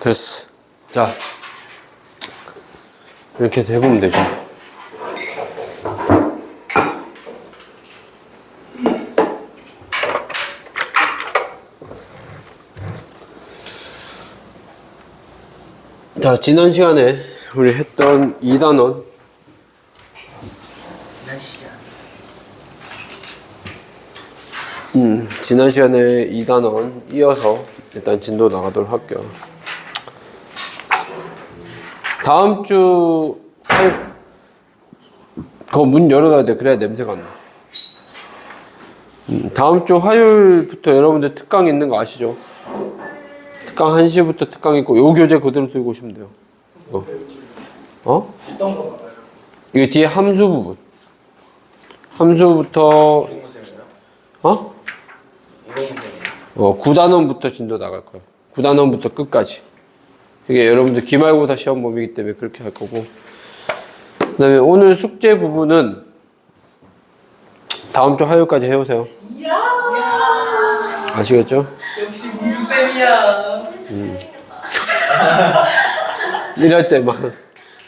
됐어. 자. 이렇게 해보면 되죠. 자, 지난 시간에 우리 했던 2단원 지난 시간 음, 지난 시간에 2단원 이어서 일단 진도 나가도록 할게요. 다음 주 할, 그거 문 열어놔야 돼. 그래야 냄새가 안 나. 음, 다음 주 화요일부터 여러분들 특강 있는 거 아시죠? 특강 1시부터 특강 있고, 요 교재 그대로 들고 오시면 돼요. 어? 봐요? 이게 뒤에 함수 부분. 함수부터? 어? 어, 9단원부터 진도 나갈 거예요. 9단원부터 끝까지. 이게 여러분들 기말고사 시험 범위이기 때문에 그렇게 할 거고. 그 다음에 오늘 숙제 부분은 다음 주 화요일까지 해오세요. 아시겠죠? 역시 공주 쌤이야 이럴 때만.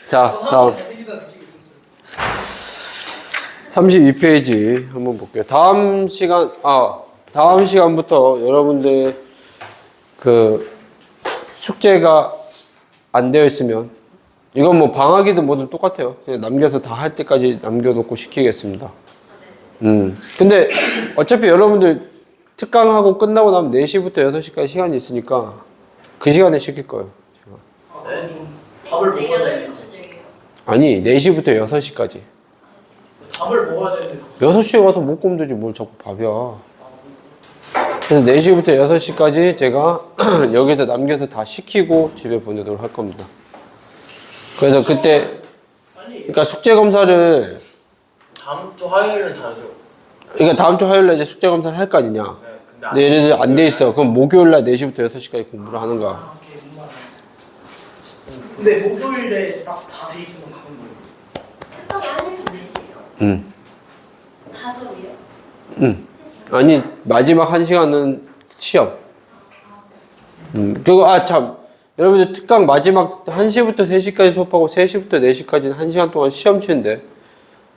자, 다음. 잘생기다 느끼고 있었어요 32페이지 한번 볼게요. 다음 시간, 아, 다음 시간부터 여러분들 그 숙제가 안 되어 있으면 이건 뭐 방학이든 뭐든 똑같아요. 그냥 남겨서 다 할 때까지 남겨놓고 시키겠습니다. 음. 근데 어차피 여러분들 특강하고 끝나고 나면 4시부터 6시까지 시간이 있으니까 그 시간에 시킬 거예요. 네? 좀 밥을 네, 먹어야 8시부터 즐겨요. 아니, 4시부터 6시까지. 밥을 먹어야 되는데 6시에 가서 못 되지 뭘 자꾸 밥이야. 그래서 4시부터 6시까지 제가 여기서 남겨서 다 시키고 집에 보내도록 할 겁니다. 그래서 그때 그러니까 숙제 검사를 다음 주 화요일은 다죠 그러니까 다음 주 화요일 날 이제 숙제 검사를 할 거 아니냐. 네 근데 예를 들어 안 돼 있어. 그럼 목요일 날 4시부터 6시까지 공부를 하는 거야. 근데 목요일에 딱 다 돼 있으면 가는 거예요. 특강이 한일도 4시요. 응. 다 수업이요? 응. 아니 마지막 한 시간은 시험. 음, 그거 아 참. 여러분들 특강 마지막 1시부터 3시까지 수업하고 3시부터 4시까지는 1시간 동안 시험 치는데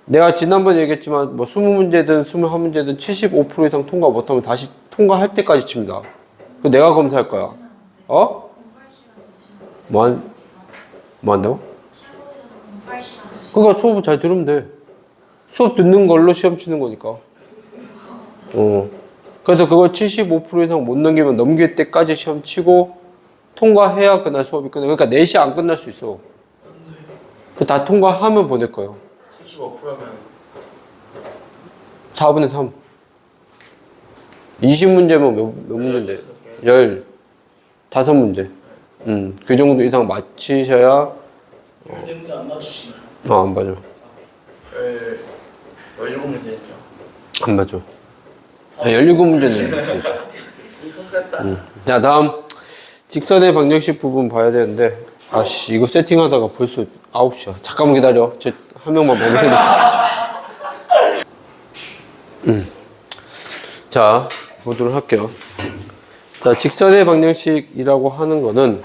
내가 지난번에 얘기했지만 뭐 20문제든 21문제든 75% 이상 통과 못하면 다시 통과할 때까지 칩니다. 그 내가 검사할 거야. 어? 뭐, 한, 뭐 한다고? 그거 수업 잘 들으면 돼. 수업 듣는 걸로 시험 치는 거니까. 어. 그래서 그거 75% 이상 못 넘기면 넘길 때까지 시험 치고 통과해야 그날 수업이 끝나. 그러니까 4시 안 끝날 수 있어. 그 다 통과하면 보낼 거예요. 75%면 4분의 3. 20문제면 몇, 몇 문제인데? 15문제. 음, 그 정도 이상 맞히셔야, 열네 문제 안 맞추시나요? 어, 안 봐줘. 17문제는요 안맞 죠. 17문제는 되죠. 음. 자, 다음. 직선의 방정식 부분 봐야 되는데, 아씨, 이거 세팅하다가 벌써 9시야. 잠깐만 기다려. 저 한 명만 보내야 돼. 음. 자, 보도록 할게요. 자, 직선의 방정식이라고 하는 거는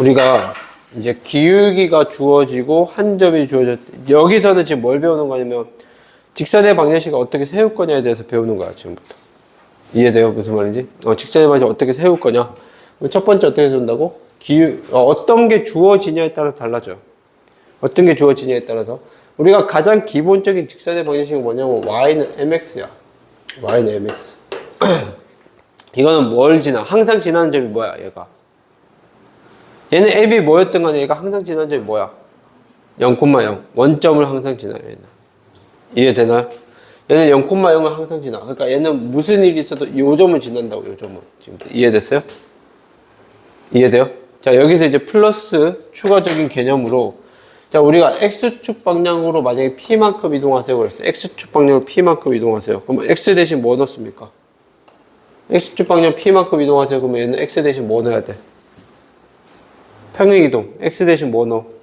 우리가 이제 기울기가 주어지고 한 점이 주어졌 여기서는 지금 뭘 배우는 거냐면 직선의 방정식을 어떻게 세울 거냐에 대해서 배우는 거야 지금부터. 이해돼요? 무슨 말인지? 어, 직선의 방정식 어떻게 세울 거냐? 첫 번째 어떻게 세운다고? 기울 어, 어떤 게 주어지냐에 따라서 달라져요. 어떤 게 주어지냐에 따라서. 우리가 가장 기본적인 직선의 방정식은 뭐냐면 y는 mx야. y는 mx. 이거는 뭘 지나? 항상 지나는 점이 뭐야 얘가? 얘는 앱이 뭐였든 간에 얘가 항상 지나는 점이 뭐야? 0,0 원점을 항상 지나요 얘는 이해되나요? 얘는 0,0을 항상 지나. 그러니까 얘는 무슨 일이 있어도 요 점을 지난다고, 요 점을. 지금 이해됐어요? 이해돼요? 자, 여기서 이제 플러스 추가적인 개념으로 자, 우리가 x축 방향으로 만약에 p만큼 이동하세요. 그랬어요. x축 방향으로 p만큼 이동하세요. 그럼 x 대신 뭐 넣습니까? x축 방향 p만큼 이동하세요. 그러면 얘는 x 대신 뭐 넣어야 돼? 평행 이동. x 대신 뭐 넣어?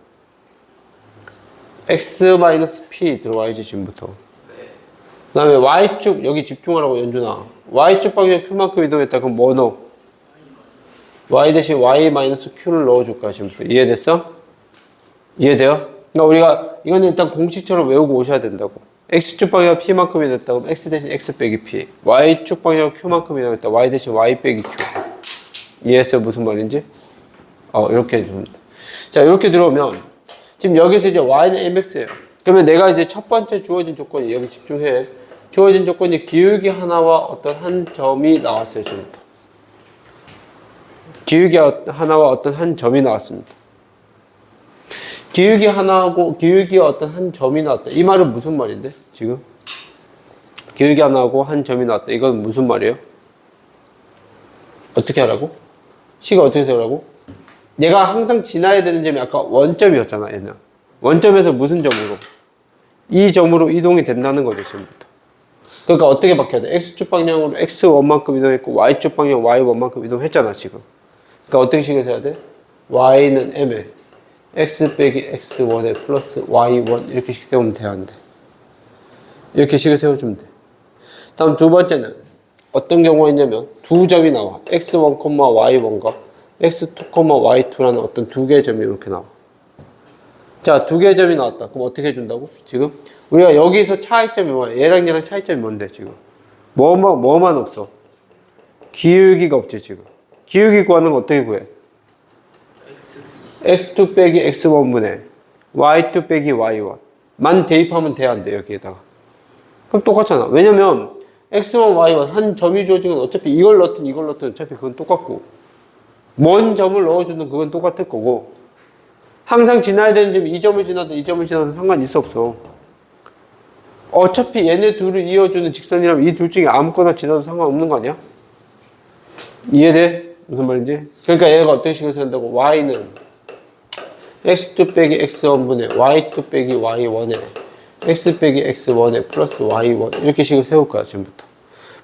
X-p 들어와야지 지금부터 그 다음에 y축 여기 집중하라고 연준아 y축 방향 q만큼 이동했다 그럼 뭐 넣어? y 대신 y 마이너스 q를 넣어줄까 지금부터 이해됐어? 이해돼요? 그러니까 우리가 이거는 일단 공식처럼 외우고 오셔야 된다고 x축 방향 p만큼이 됐다 그럼 x 대신 x 빼기 p y축 방향 q만큼이 됐다 y 대신 y 빼기 q 이해했어요 무슨 말인지? 어 이렇게 해주면 돼. 자 이렇게 들어오면 지금 여기서 이제 y는 mx예요 그러면 내가 이제 첫 번째 주어진 조건이 여기 집중해 주어진 조건이 기울기 하나와 어떤 한 점이 나왔어요 지금부터 기울기 하나와 어떤 한 점이 나왔습니다. 기울기 하나하고 기울기와 어떤 한 점이 나왔다. 이 말은 무슨 말인데 지금? 기울기 하나하고 한 점이 나왔다. 이건 무슨 말이에요? 어떻게 하라고? 시가 어떻게 세우라고? 얘가 항상 지나야 되는 점이 아까 원점이었잖아 얘는. 원점에서 무슨 점으로? 이 점으로 이동이 된다는 거죠 지금부터. 그러니까 어떻게 바뀌어야 돼? x축 방향으로 x1만큼 이동했고 y축 방향 y1만큼 이동했잖아 지금. 그러니까 어떻게 식에서 해야 돼? y는 m에 x 빼기 x1에 플러스 y1 이렇게 식 세우면 되는데 이렇게 식을 세워주면 돼. 다음 두 번째는 어떤 경우가 있냐면 두 점이 나와 x1, y1과 x2, y2라는 어떤 두 개의 점이 이렇게 나와. 자, 두 개의 점이 나왔다. 그럼 어떻게 해준다고? 지금 우리가 여기서 차이점이 뭐야? 얘랑 얘랑 차이점이 뭔데 지금? 뭐만 뭐만 없어? 기울기가 없지 지금. 기울기 구하는 거 어떻게 구해? x2 빼기 x1분의 y2 빼기 y1 만 대입하면 돼야 안돼 여기에다가 그럼 똑같잖아 왜냐면 x1, y1 한 점이 주어진 건 어차피 이걸 넣든 이걸 넣든 어차피 그건 똑같고 먼 점을 넣어주는 그건 똑같을 거고 항상 지나야 되는 점이 이 점을 지나든 이 점을 지나든 상관 있어 없어 어차피 얘네 둘을 이어주는 직선이라면 이 둘 중에 아무거나 지나도 상관없는 거 아니야? 이해돼? 무슨 말인지? 그러니까 얘가 어떻게 식을 한다고? y는 x2 빼기 x1분의 y2 빼기 y1에 x 빼기 x1에 플러스 y1 이렇게 식을 세울 거야 지금부터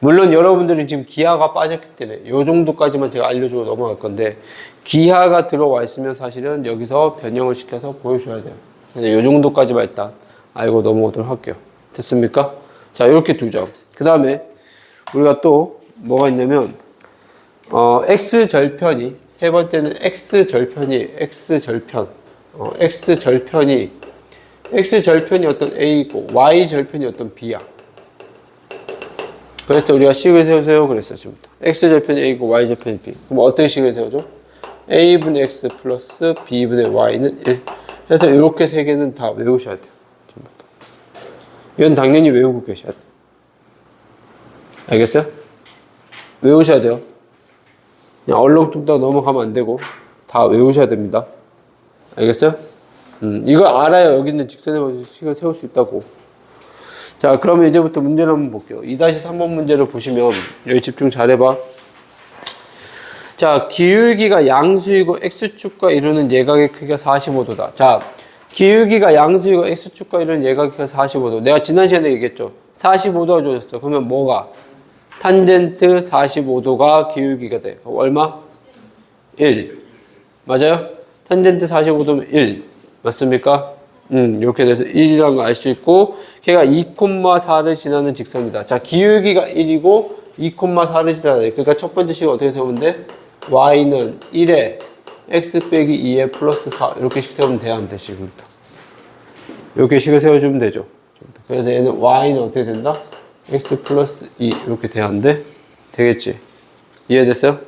물론 여러분들이 지금 기하가 빠졌기 때문에 요 정도까지만 제가 알려주고 넘어갈 건데 기하가 들어와 있으면 사실은 여기서 변형을 시켜서 보여줘야 돼요 근데 요 정도까지만 일단 알고 넘어오도록 할게요 됐습니까? 자 이렇게 두 점 그 다음에 우리가 또 뭐가 있냐면 어, x 절편이 세 번째는 x 절편이 x 절편 어, x 절편이 x 절편이 어떤 a이고 y 절편이 어떤 b야. 그래서 우리가 식을 세우세요 그랬어 지금부터 x 절편이 a이고 y 절편이 b. 그럼 어떻게 식을 세워줘? a분의 x 플러스 b분의 y는 1. 그래서 이렇게 세 개는 다 외우셔야 돼요. 지금부터. 이건 당연히 외우고 계셔야 돼. 알겠어요? 외우셔야 돼요. 그냥 얼렁뚱땅 넘어가면 안 되고 다 외우셔야 됩니다. 알겠어요? 음, 이걸 알아야 여기 있는 직선의 방식을 세울 수 있다고. 자, 그러면 이제부터 문제를 한번 볼게요. 2-3번 문제를 보시면 여기 집중 잘 해봐. 자, 기울기가 양수이고 x축과 이루는 예각의 크기가 45도다. 자, 기울기가 양수이고 x축과 이루는 예각의 크기가 45도. 내가 지난 시간에 얘기했죠. 45도가 주어졌어. 그러면 뭐가? 탄젠트 45도가 기울기가 돼. 얼마? 1. 맞아요? 탄젠트 45도면 1. 맞습니까? 음, 이렇게 돼서 1이라는 걸 알 수 있고, 걔가 2,4를 지나는 직선이다. 자, 기울기가 1이고, 2,4를 지나야 돼. 그러니까 첫 번째 식은 어떻게 세우면 돼? y는 1에 x 빼기 2에 플러스 4. 이렇게 식 세우면 돼야 안 돼, 지금부터. 이렇게 식을 세워주면 되죠. 그래서 얘는 y는 어떻게 된다? x 플러스 2 이렇게 돼야 안 돼? 되겠지? 이해됐어요?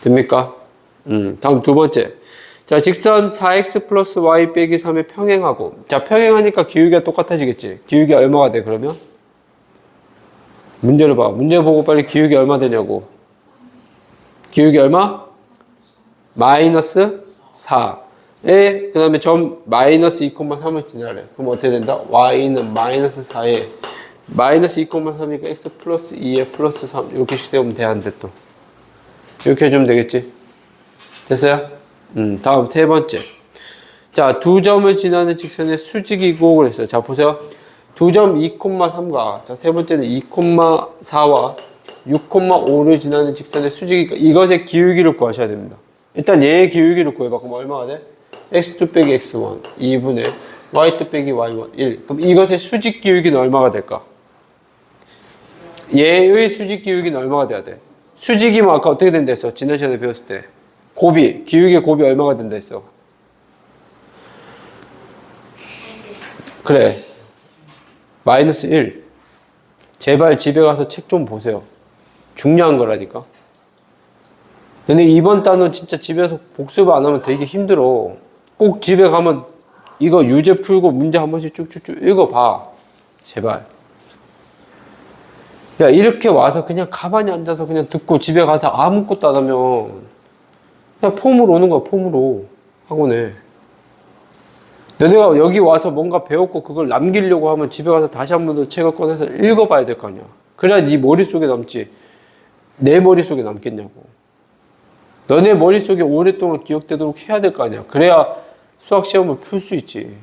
됩니까? 음, 다음 두 번째. 자, 직선 4x 플러스 y 빼기 3의 평행하고. 자, 평행하니까 기울기가 똑같아지겠지? 기울기 얼마가 돼, 그러면? 문제를 봐. 문제 보고 빨리 기울기 얼마 되냐고. 기울기 얼마? 마이너스 4. 에, 그 다음에 점 마이너스 2,3을 지나래. 그럼 어떻게 된다? y는 마이너스 4에 마이너스 2,3이니까 x 플러스 2에 플러스 3 이렇게씩 세우면 돼안돼 또. 이렇게 해주면 되겠지? 됐어요? 음, 다음 세 번째. 자, 두 점을 지나는 직선의 수직이고 그랬어요. 자, 보세요. 두 점 2,3과 자, 세 번째는 2,4와 6,5를 지나는 직선의 수직이 이것의 기울기를 구하셔야 됩니다. 일단 얘의 기울기를 구해봐. 그럼 얼마가 돼? x2 빼기 x1 2분의 y2 빼기 y1 1. 그럼 이것의 수직 기울기는 얼마가 될까? 얘의 수직 기울기는 얼마가 돼야 돼? 수직이면 아까 어떻게 된다 했어? 지난 시간에 배웠을 때. 곱이, 기울기의 곱이 얼마가 된다 했어? 그래. 마이너스 1. 제발 집에 가서 책 좀 보세요. 중요한 거라니까. 근데 이번 단원 진짜 집에서 복습 안 하면 되게 힘들어. 꼭 집에 가면 이거 유제 풀고 문제 한 번씩 쭉쭉쭉 읽어봐. 제발. 야, 이렇게 와서 그냥 가만히 앉아서 그냥 듣고 집에 가서 아무것도 안 하면 그냥 폼으로 오는 거야, 폼으로. 학원에. 너네가 여기 와서 뭔가 배웠고 그걸 남기려고 하면 집에 가서 다시 한 번 더 책을 꺼내서 읽어봐야 될 거 아니야. 그래야 네 머릿속에 남지. 내 머릿속에 남겠냐고. 너네 머릿속에 오랫동안 기억되도록 해야 될 거 아니야. 그래야 수학 시험을 풀 수 있지.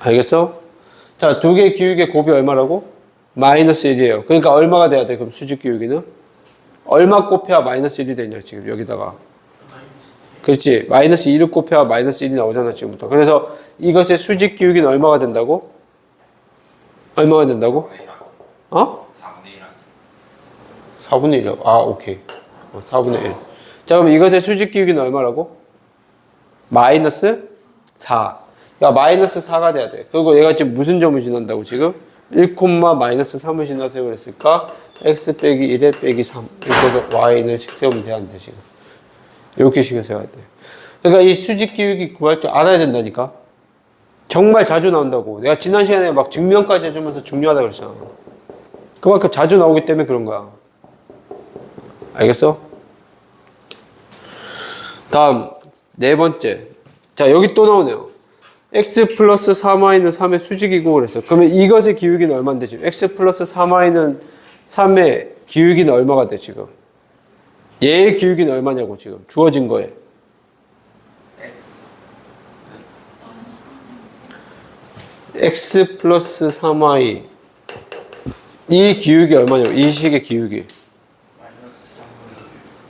알겠어? 자, 두 개 기울기의 곱이 얼마라고? 마이너스 1이에요. 그러니까 얼마가 돼야 돼? 그럼 수직 기울기는? 얼마 곱해야 마이너스 1이 되냐, 지금 여기다가. 그렇지. 마이너스 2를 곱해야 마이너스 1이 나오잖아, 지금부터. 그래서 이것의 수직 기울기는 얼마가 된다고? 얼마가 된다고? 어? 4분의 1이요. 아, 오케이. 어, 4분의 1. 자, 그럼 이것의 수직 기울기는 얼마라고? 마이너스 4. 야, 마이너스 4가 돼야 돼. 그리고 얘가 지금 무슨 점을 지난다고 지금? 1, 마이너스 3을 지나서 그랬을까? x 빼기 1에 빼기 3. 이렇게 y는 식 세우면 돼 안 돼 지금. 이렇게 식을 세워야 돼. 그러니까 이 수직 기울기 구할 줄 알아야 된다니까. 정말 자주 나온다고. 내가 지난 시간에 막 증명까지 해주면서 중요하다 그랬잖아. 그만큼 자주 나오기 때문에 그런 거야. 알겠어? 다음 네 번째. 자 여기 또 나오네요. X 플러스 4y는 3의 수직이고 그랬어. 그러면 이것의 기울기는 얼마인데 지금? x 플러스 3y는 3의 기울기는 얼마가 돼 지금? 얘의 기울기는 얼마냐고 지금 주어진 거에. x 플러스 3y 이 기울기 얼마냐고 이 식의 기울기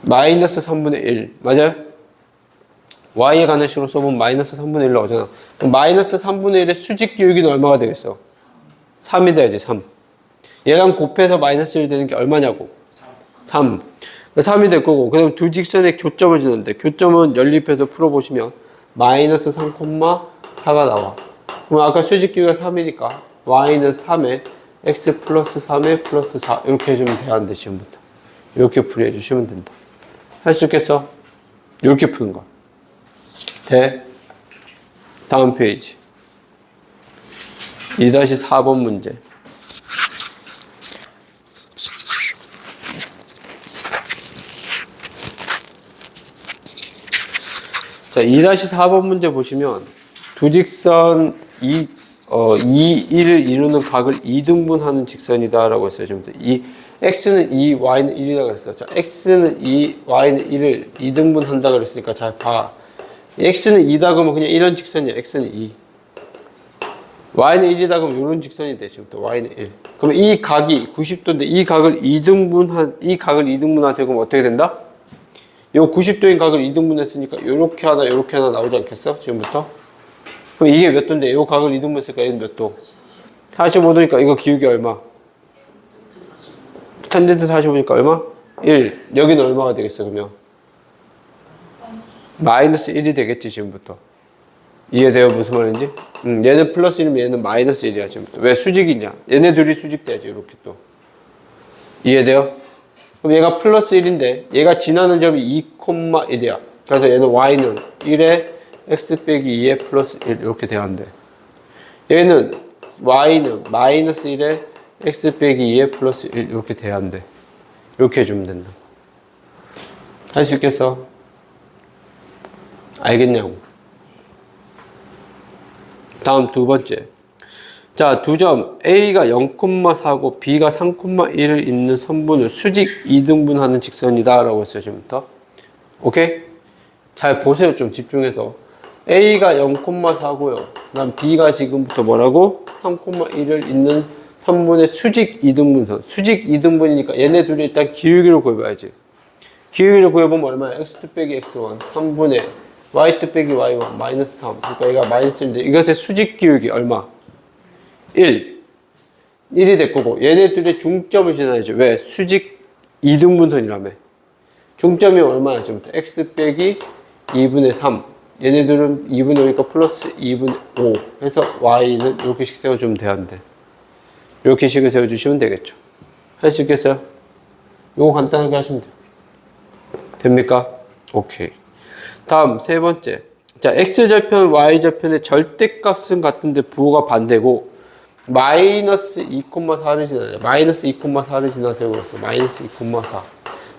마이너스 3분의 1 맞아요? Y에 관한 식으로 써보면 마이너스 3분의 1 나오잖아. 그럼 마이너스 3분의 1의 수직 기울기는 얼마가 되겠어? 3이 돼야지 3 얘랑 곱해서 마이너스 1 되는 게 얼마냐고? 3 3이 될 거고 그 다음 두 직선의 교점을 지는데 교점은 연립해서 풀어보시면 마이너스 3,4가 나와. 그럼 아까 수직 기울기가 3이니까 y는 3에 x 플러스 3에 플러스 4 이렇게 해주면 돼 안 돼 지금부터. 이렇게 풀이해 주시면 된다. 할 수 있겠어? 이렇게 푸는 거 돼? 다음 페이지 2-4번 문제 자, 2-4번 문제 보시면 두 직선 2, 어, 2, 1을 이루는 각을 2등분하는 직선이다라고 했어요. 지금부터. 이 x는 2, y는 1이라고 했어. 자, x는 2, y는 1을 2등분한다 그랬으니까 잘 봐. X는 2다 그러면 그냥 이런 직선이야. x는 2. y는 1이다 그러면 이런 직선이 돼. 지금부터 y는 1. 그러면 이 각이 90도인데 이 각을 2등분한 이 각을 2등분하자 그러면 어떻게 된다? 요 90도인 각을 2등분했으니까 요렇게 하나 요렇게 하나 나오지 않겠어? 지금부터? 그럼 이게 몇 도인데 요 각을 2등분했으니까 얘는 몇 도? 45도니까 이거 기울기 얼마? 탄젠트 45니까 얼마? 1 여기는 얼마가 되겠어 그러면? 마이너스 1이 되겠지 지금부터 이해돼요 무슨 말인지? 음, 얘는 플러스 1이면 얘는 마이너스 1이야 지금부터 왜 수직이냐 얘네 둘이 수직돼야지 이렇게 또 이해돼요? 그럼 얘가 플러스 1인데 얘가 지나는 점이 2,1이야. 그래서 얘는 y는 1에 x 빼기 2에 플러스 1 이렇게 돼야 한대. 얘는 y는 마이너스 1에 x 빼기 2에 플러스 1 이렇게 돼야 한대. 이렇게 해주면 된다. 할 수 있겠어? 알겠냐고. 다음 두 번째. 자, 두 점 A가 0,4고 B가 3,1을 잇는 선분을 수직 2등분하는 직선이다 라고 했어요 지금부터 오케이? 잘 보세요 좀 집중해서 A가 0,4고요 그 다음 B가 지금부터 뭐라고? 3,1을 잇는 선분의 수직 2등분선 수직 2등분이니까 얘네 둘이 일단 기울기를 구해봐야지 기울기를 구해보면 얼마야? x2 빼기 x1 3분의 y2 빼기 y1 마이너스 3 그러니까 얘가 마이너스인데 이것의 수직 기울기 얼마? 1. 1이 될 거고 얘네 둘의 중점을 지나야죠. 왜? 수직 이등분선이라며. 중점이 얼마야, 지금부터? x 빼기 2분의 3. 얘네들은 2분의 5니까 플러스 2분의 5 해서 y는 이렇게씩 세워주면 되는데. 이렇게 식을 세워주시면 되겠죠. 할 수 있겠어요? 요거 간단하게 하시면 돼요. 됩니까? 오케이. 다음 세 번째. 자, x절편, y절편의 절대값은 같은데 부호가 반대고 마이너스 2,4를 지나요. 마이너스 2,4를 지나서 그랬어. 마이너스 2,4.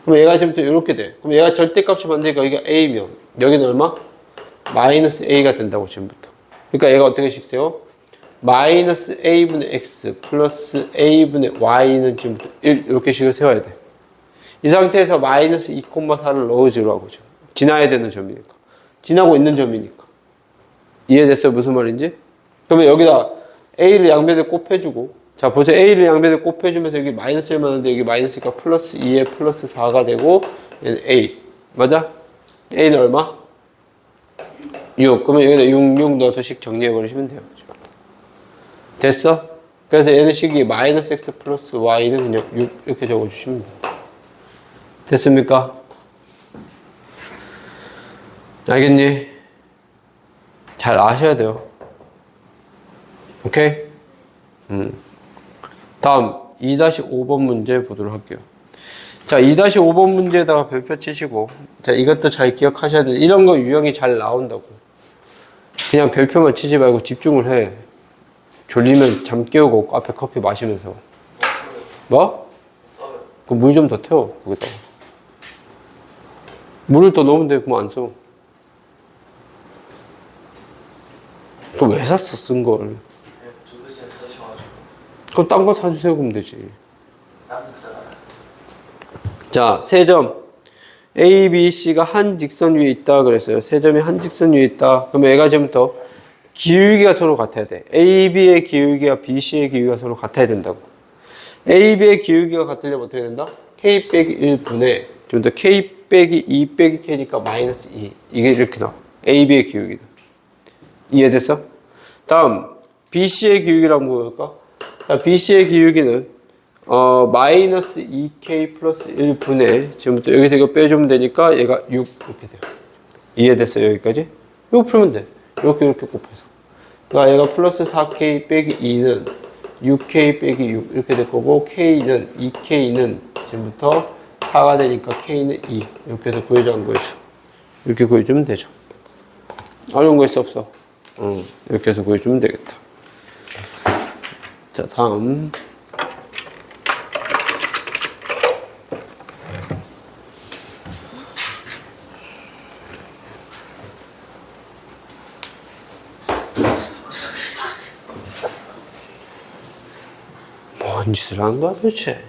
그럼 얘가 지금 또 이렇게 돼. 그럼 얘가 절대값이 반대니까 여기가 a면 여기는 얼마? 마이너스 a가 된다고 지금부터. 그러니까 얘가 어떻게 식세요? 마이너스 a분의 x 플러스 a분의 y는 지금부터 1 이렇게 식을 세워야 돼. 이 상태에서 마이너스 2,4를 넣어주라고 지금. 지나야 되는 점이니까. 지나고 있는 점이니까. 이해됐어요? 무슨 말인지? 그러면 여기다 a를 양변에 곱해주고 자 보세요 a를 양변에 곱해주면서 여기 마이너스 1만 하는데 여기 마이너스니까 플러스 2에 플러스 4가 되고 a 맞아? a는 얼마? 6 그러면 여기다 6, 6 넣어서 식 정리해 버리시면 돼요 됐어? 그래서 얘는 식이 마이너스 x 플러스 y는 그냥 6 이렇게 적어주시면 돼요 됐습니까? 알겠니? 잘 아셔야 돼요. 오케이? 음. 다음 2-5번 문제 보도록 할게요. 자, 2-5번 문제에다가 별표 치시고 자, 이것도 잘 기억하셔야 돼요. 이런 거 유형이 잘 나온다고. 그냥 별표만 치지 말고 집중을 해. 졸리면 잠 깨우고 앞에 커피 마시면서. 뭐? 써요. 그물 좀 더 태워. 거기다가. 물을 더 넣으면 돼. 그럼 안 써. 그럼 왜 샀어, 쓴 걸. 그럼 딴 거 사주세요. 그러면 되지. 자, 세 점. A, B, C가 한 직선 위에 있다 그랬어요. 세 점이 한 직선 위에 있다. 그러면 얘가 지금부터 기울기가 서로 같아야 돼. A, B의 기울기와 B, C의 기울기가 서로 같아야 된다고. A, B의 기울기가 같으려면 어떻게 된다? K 빼기 1분의 지금부터 K 빼기 2 빼기 K니까 마이너스 2. 이게 이렇게 나와. A, B의 기울기다. 이해됐어? 다음 B, C의 기울기라고 볼까? 자, B, C의 기울기는 어, 마이너스 2k 플러스 1분의 지금부터 여기서 이거 빼주면 되니까 얘가 6 이렇게 돼요. 이해됐어요 여기까지? 이거 풀면 돼. 이렇게 이렇게 곱해서. 그러니까 얘가 플러스 4k 빼기 2는 6k 빼기 6 이렇게 될 거고 k는 2k는 지금부터 4가 되니까 k는 2 이렇게 해서 구해줘 안 구해줘? 이렇게 구해주면 되죠. 어려운 거 있어 없어? 응, 이렇게 해서 구해주면 되겠다. 자 다음 뭔 짓을 한 거야 도대체?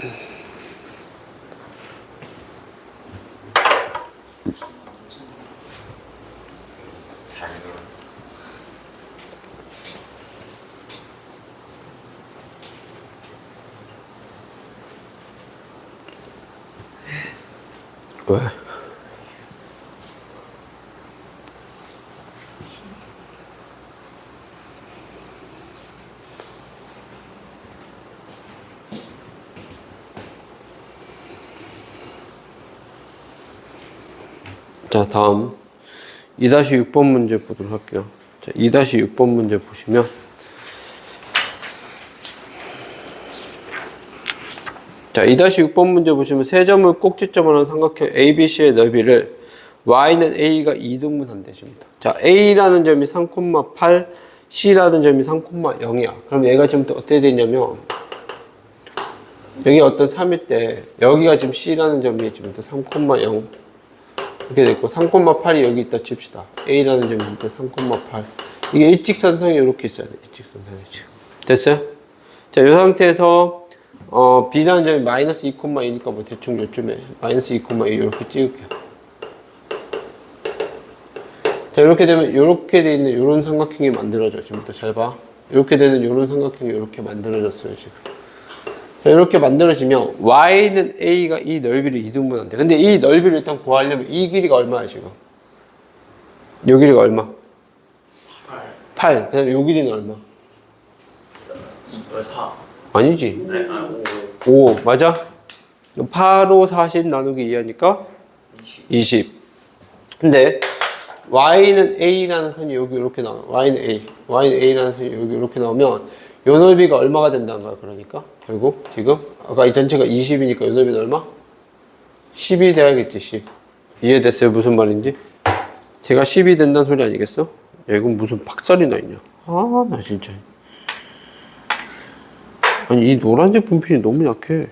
Mm-hmm. 자, 다음 2-6번 문제 보도록 할게요. 자, 2-6번 문제 보시면 자, 2-6번 문제 보시면 세 점을 꼭지점으로 하는 삼각형 ABC의 넓이를 y는 a가 2등분한대 줍니다. 자, a라는 점이 3,8, c라는 점이 3,0이야. 그럼 얘가 지금 또 어떻게 되냐면 여기 어떤 3일 때 여기가 지금 c라는 점이 지금 또3,0 이렇게 됐고 3,8이 여기 있다 칩시다. a라는 점이 일단 3,8 이게 일직선상이 이렇게 있어야 돼. 일직선상이 지금 됐어요? 자, 이 상태에서 어, B라는 점이 마이너스 2,2니까 뭐 대충 요쯤에 마이너스 2,2 이렇게 찍을게요. 자, 이렇게 되면 이렇게 돼 있는 이런 삼각형이 만들어져. 지금부터 잘 봐. 이렇게 되는 이런 삼각형이 이렇게 만들어졌어요, 지금. 이렇게 만들어지면 y는 a가 이 넓이를 이등분한대. 근데 이 넓이를 일단 구하려면 이 길이가 얼마야 지금? 요 길이가 얼마? 8 8. 그다음 요 길이는 얼마? 2 4 아니지. 네? 아5 5 맞아? 8, 5, 40 나누기 2 하니까 20 20. 근데 y는 a라는 선이 여기 이렇게 나와. y는 a. y는 a라는 선이 여기 이렇게 나오면 요 넓이가 얼마가 된다는 거야. 그러니까 결국 지금 아까 이 전체가 20이니까 요 넓이는 얼마? 10이 돼야겠지. 10. 이해됐어요? 무슨 말인지? 제가 10이 된다는 소리 아니겠어? 야, 이건 무슨 박살이 나 있냐? 아, 나 진짜. 아니, 이 노란색 분필이 너무 약해.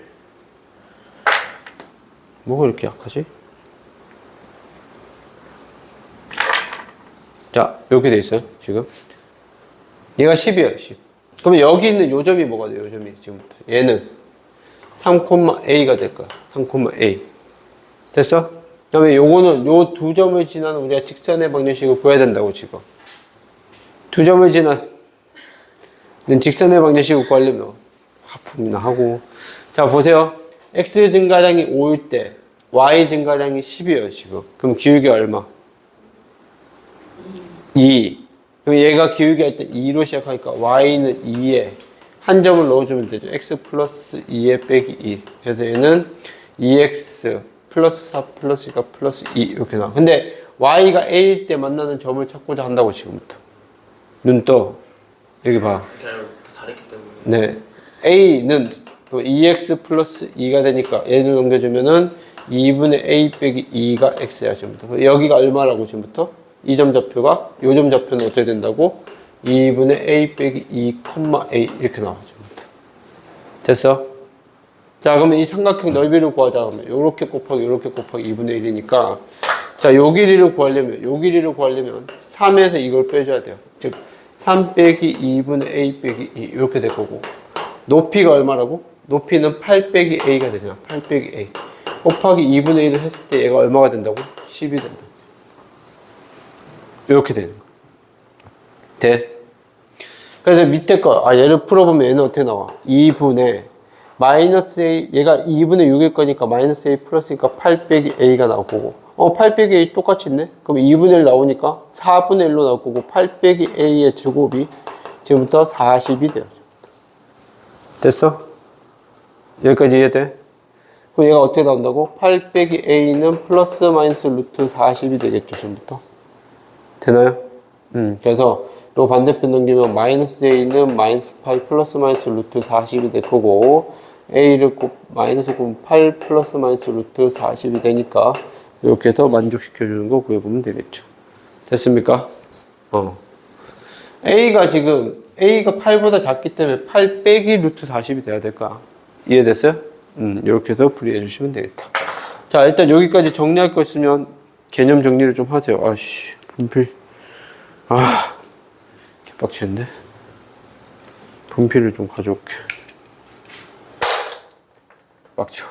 뭐가 이렇게 약하지? 자, 이렇게 돼 있어요, 지금. 얘가 10이에요, 10. 그러면 여기 있는 요점이 뭐가 돼요, 요점이 지금부터? 얘는 3,a가 될 거야. 3,a. 됐어? 그 다음에 요거는 요 두 점을 지나는 우리가 직선의 방정식을 구해야 된다고, 지금. 두 점을 지나는 직선의 방정식을 구하려면 하품이나 하고. 자, 보세요. x 증가량이 5일 때, y 증가량이 10이에요, 지금. 그럼 기울기 얼마? 2. 그럼 얘가 기울기 할 때 2로 시작하니까 y는 2에 한 점을 넣어주면 되죠. x 플러스 2에 빼기 2. 그래서 얘는 2x 플러스 4 플러스 2가 플러스 2 이렇게 나와. 근데 y가 a일 때 만나는 점을 찾고자 한다고 지금부터. 눈 떠. 여기 봐. 네. a는 또 2x 플러스 2가 되니까 얘를 넘겨주면은 2분의 a 빼기 2가 x야 지금부터. 여기가 얼마라고 지금부터? 이점 좌표가 요점 좌표는 어떻게 된다고? 2분의 a 빼기 2, a 이렇게 지금부터. 됐어? 자 그러면 이 삼각형 넓이를 구하자 그러면 요렇게 곱하기 요렇게 곱하기 2분의 1이니까 자 요 길이를 구하려면 요 길이를 구하려면 3에서 이걸 빼줘야 돼요. 즉 3 빼기 2분의 a 빼기 2 이렇게 될 거고 높이가 얼마라고? 높이는 8 빼기 a가 되잖아. 8 빼기 a. 곱하기 2분의 1을 했을 때 얘가 얼마가 된다고? 10이 된다. 이렇게 되는 거. 돼? 그래서 밑에 거, 아, 얘를 풀어보면 얘는 어떻게 나와? 2분의 마이너스 a, 얘가 2분의 6일 거니까 마이너스 a 플러스니까 8 빼기 a가 나올 거고. 어, 8 빼기 a 똑같이 있네? 그럼 2분의 1 나오니까 4분의 1로 나올 거고, 8 빼기 a의 제곱이 지금부터 40이 돼요. 됐어? 여기까지 이해돼? 그럼 얘가 어떻게 나온다고? 8 빼기 a는 플러스 마이너스 루트 40이 되겠죠, 지금부터. 되나요? 음, 그래서 요 반대편 넘기면 마이너스 a는 마이너스 8 플러스 마이너스 루트 40이 될 거고 a를 곱 마이너스 곱 8 플러스 마이너스 루트 40이 되니까 이렇게 해서 만족시켜주는 거 구해보면 되겠죠. 됐습니까? 어. a가 지금 a가 8보다 작기 때문에 8 빼기 루트 40이 돼야 될 거야. 이해됐어요? 음, 이렇게 해서 풀이해 주시면 되겠다. 자, 일단 여기까지 정리할 거 있으면 개념 정리를 좀 하세요. 아씨, 분필. 아, 개빡치는데? 분필을 좀 가져올게. 빡쳐.